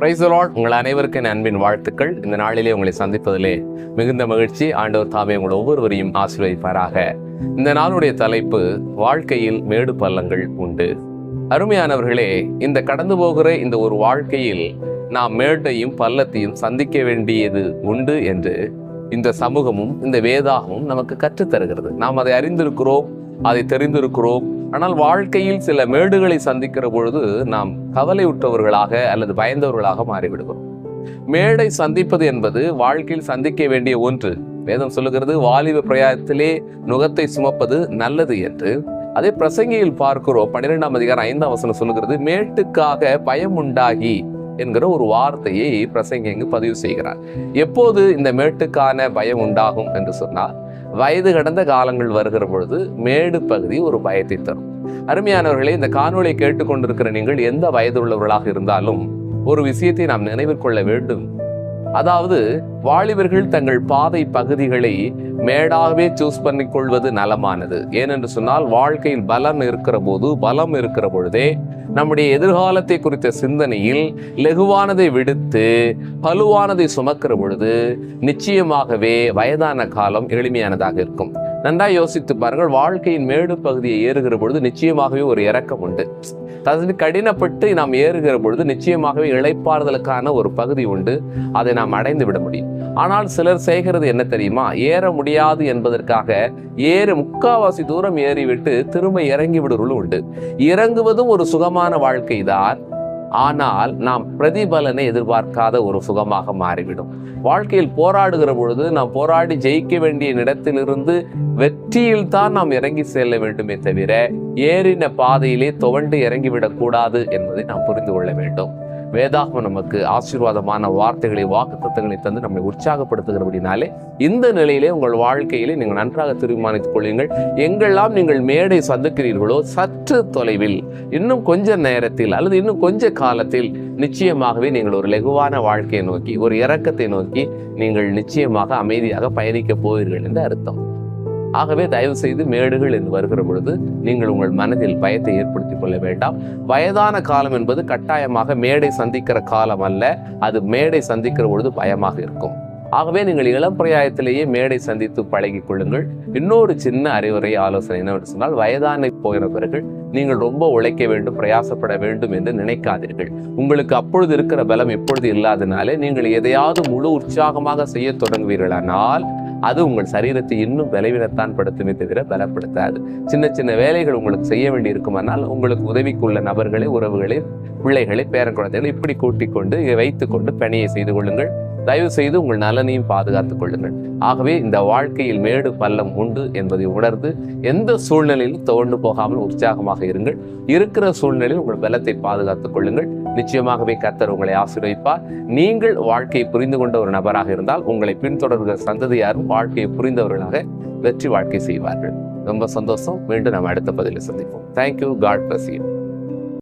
Price Lord உங்கள் அனைவருக்கும் என் அன்பின் வாழ்த்துக்கள். இந்த நாளிலே உங்களை சந்திப்பதிலே மிகுந்த மகிழ்ச்சி. ஆண்டவர் தாமே உங்கள் ஒவ்வொருவரையும் ஆசீர்வதிப்பாராக. இந்த நாளுடைய தலைப்பு வாழ்க்கையில் மேடு பள்ளங்கள் உண்டு. அருமையானவர்களே இந்த கடந்து போகிற இந்த ஒரு வாழ்க்கையில் நாம் மேட்டையும் பள்ளத்தையும் சந்திக்க வேண்டியது உண்டு என்று இந்த சமூகமும் இந்த வேதாகமும் நமக்கு கற்றுத்தருகிறது. நாம் அதை அறிந்திருக்கிறோம் அதை தெரிந்திருக்கிறோம். ஆனால் வாழ்க்கையில் சில மேடுகளை சந்திக்கிற பொழுது நாம் கவலையுற்றவர்களாக அல்லது பயந்தவர்களாக மாறிவிடுகிறோம். மேடை சந்திப்பது என்பது வாழ்க்கையில் சந்திக்க வேண்டிய ஒன்று. வேதம் சொல்லுகிறது வாலிப பிரயாயத்திலே நுகத்தை சுமப்பது நல்லது என்று. அதே பிரசங்கியில் பார்க்கிறோம் பன்னிரெண்டாம் அதிகாரம் ஐந்தாம் வசனம் சொல்லுகிறது மேட்டுக்காக பயம் உண்டாகி என்கிற ஒரு வார்த்தையை பிரசங்கி இங்கு பதிவு செய்கிறார். எப்போது இந்த மேட்டுக்கான பயம் உண்டாகும் என்று சொன்னால் வயது கடந்த காலங்கள் வருகிற பொழுது மேடு பகுதி ஒரு பயத்தை தரும். அருமையானவர்களே இந்த காணொளியை கேட்டுக்கொண்டிருக்கிற நீங்கள் எந்த வயது உள்ளவர்களாக இருந்தாலும் ஒரு விஷயத்தை நாம் நினைவில் கொள்ள வேண்டும். அதாவது வாலிபர்கள் தங்கள் பாதை பகுதிகளை மேடாகவே சூஸ் பண்ணிக்கொள்வது நலமானது. ஏனென்று சொன்னால் வாழ்க்கையில் பலம் இருக்கிற போது பலம் இருக்கிற பொழுதே நம்முடைய எதிர்காலத்தை குறித்த சிந்தனையில் லெகுவானதை விடுத்து பலுவானதை சுமக்கிற பொழுது நிச்சயமாகவே வயதான காலம் எளிமையானதாக இருக்கும். நன்றாக யோசித்து பாருங்கள் வாழ்க்கையின் மேடு பகுதியை ஏறுகிற பொழுது நிச்சயமாகவே ஒரு இறக்கம் உண்டு. அதாவது கடினப்பட்டு நாம் ஏறுகிற பொழுது நிச்சயமாகவே இழைப்பாறுதலுக்கான ஒரு பகுதி உண்டு. அதை நாம் அடைந்து விட முடியும். ஆனால் சிலர் செய்கிறது என்ன தெரியுமா? ஏற முடியாது என்பதற்காக ஏறு முக்காவாசி தூரம் ஏறிவிட்டு திரும்ப இறங்கி விடுவதும் உண்டு. இறங்குவதும் ஒரு சுகமான வாழ்க்கை தான் ஆனால் நாம் பிரதிபலனை எதிர்பார்க்காத ஒரு சுகமாக மாறிவிடும். வாழ்க்கையில் போராடுகிற பொழுது நாம் போராடி ஜெயிக்க வேண்டிய இடத்திலிருந்து வெற்றியில் தான் நாம் இறங்கி செல்ல வேண்டுமே தவிர ஏறின பாதையிலே துவண்டு இறங்கிவிடக்கூடாது என்பதை நாம் புரிந்து கொள்ள வேண்டும். வேதாகமம் நமக்கு ஆசீர்வாதமான வார்த்தைகளை வாக்குத்தத்தங்களை தந்து நம்மை உற்சாகப்படுத்துகிறபடினாலே இந்த நிலையிலே உங்கள் வாழ்க்கையிலே நீங்கள் நன்றாக தீர்மானித்துக் கொள்ளுங்கள். எங்கெல்லாம் நீங்கள் மேடை சந்திக்கிறீர்களோ சற்று தொலைவில் இன்னும் கொஞ்ச நேரத்தில் அல்லது இன்னும் கொஞ்ச காலத்தில் நிச்சயமாகவே நீங்கள் ஒரு லெகுவான வாழ்க்கையை நோக்கி ஒரு இறக்கத்தை நோக்கி நீங்கள் நிச்சயமாக அமைதியாக பயணிக்க போவீர்கள் என்று அர்த்தம். ஆகவே தயவு செய்து மேடுகள் என்று வருகிற பொழுது நீங்கள் உங்கள் மனதில் பயத்தை ஏற்படுத்திக் கொள்ள வேண்டாம். வயதான காலம் என்பது கட்டாயமாக மேடை சந்திக்கிற காலம் அல்ல அது மேடை சந்திக்கிற பொழுது பயமாக இருக்கும். ஆகவே நீங்கள் இளம் பிரயாயத்திலேயே மேடை சந்தித்து பழகிக் கொள்ளுங்கள். இன்னொரு சின்ன அறிவுரை ஆலோசனை என்னவென்று சொன்னால் வயதான போகிறவர்கள் நீங்கள் ரொம்ப உழைக்க வேண்டும் பிரயாசப்பட வேண்டும் என்று நினைக்காதீர்கள். உங்களுக்கு அப்பொழுது இருக்கிற பலம் எப்பொழுது இல்லாதனாலே நீங்கள் எதையாவது முழு உற்சாகமாக செய்ய தொடங்குவீர்களானால் அது உங்கள் சரீரத்தை இன்னும் விளைவினத்தான் படுத்துமே தவிர பலப்படுத்தாது. சின்ன சின்ன வேலைகள் உங்களுக்கு செய்ய வேண்டி இருக்குமானால் உங்களுக்கு உதவிக்குள்ள நபர்களை உறவுகளை பிள்ளைகளை பேரக்குழந்தைகளை இப்படி கூட்டிக் கொண்டு வைத்துக் கொண்டு பணியை செய்து கொள்ளுங்கள். தயவு செய்து உங்கள் நலனையும் பாதுகாத்துக் கொள்ளுங்கள். ஆகவே இந்த வாழ்க்கையில் மேடு பள்ளம் உண்டு என்பதை உணர்ந்து எந்த சூழ்நிலையிலும் தோண்டு போகாமல் உற்சாகமாக இருங்கள். இருக்கிற சூழ்நிலையில் உங்கள் பலத்தை பாதுகாத்துக் கொள்ளுங்கள். நிச்சயமாகவே கத்தர் உங்களை ஆசீர்வதிப்பார். நீங்கள் வாழ்க்கையை புரிந்து கொண்ட ஒரு நபராக இருந்தால் உங்களை பின்தொடர்கிற சந்ததியாரும் வாழ்க்கையை புரிந்தவர்களாக வெற்றி வாழ்க்கை செய்வார்கள். ரொம்ப சந்தோஷம். மீண்டும் நம்ம அடுத்த பதிலில் சந்திப்போம். Thank you God bless you